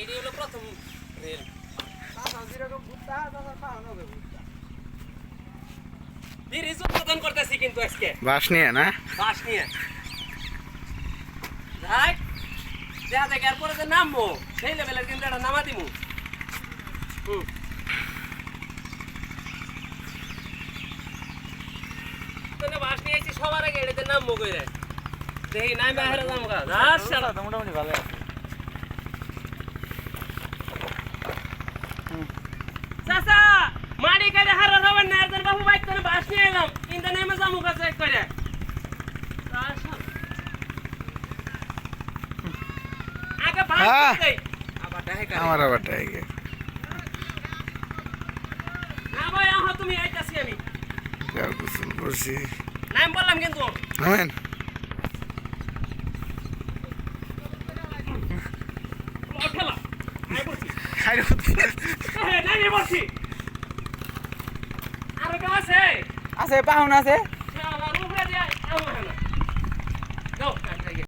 এটি হলো প্রথম রেল। ব্রিজ উদ্বোধন করতেছি কিন্তু আজকে। বাস নিয়ে না? বাস নিয়ে। যাই দেখা দেখে এরপরে যে নামবো সেই লেভেলের কিন্তু একটা নামা দিমু। হুম। তোনে বাস নিয়ে আইছি সবার আগে এটাতে নামবো কইরে। দেখি নাই যাব যাস শালা। মোটামুটি ভালো আছে। আমার আবার টাইগে না ভাই আহ তুমি আইতাছি আমি। যাও গোসল করছি। নাম বললাম কিন্তু। নামেন। ও ঠেলা আই বলছি। খাই হ্যাঁ আছে? পাহুন আছে।